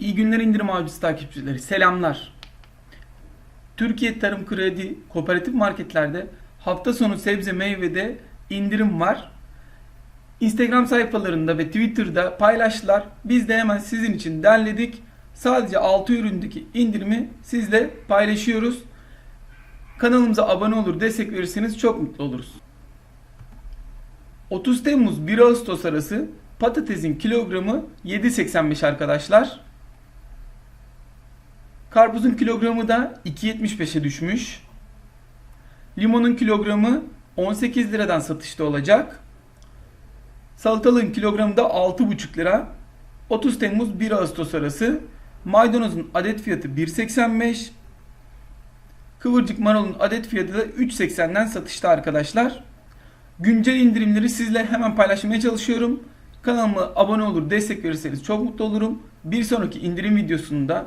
İyi günler indirim avcısı takipçileri. Selamlar. Türkiye Tarım Kredi kooperatif marketlerde hafta sonu sebze meyvede indirim var. Instagram sayfalarında ve Twitter'da paylaştılar. Biz de hemen sizin için derledik. Sadece 6 üründeki indirimi sizle paylaşıyoruz. Kanalımıza abone olur, destek verirseniz çok mutlu oluruz. 30 Temmuz 1 Ağustos arası patatesin kilogramı 7.85 arkadaşlar. Karpuzun kilogramı da 2.75'e düşmüş. Limonun kilogramı 18 liradan satışta olacak. Salatalığın kilogramı da 6,5 lira. 30 Temmuz 1 Ağustos arası. Maydanozun adet fiyatı 1.85. Kıvırcık marulun adet fiyatı da 3.80'den satışta arkadaşlar. Güncel indirimleri sizle hemen paylaşmaya çalışıyorum. Kanalıma abone olur, destek verirseniz çok mutlu olurum. Bir sonraki indirim videosunda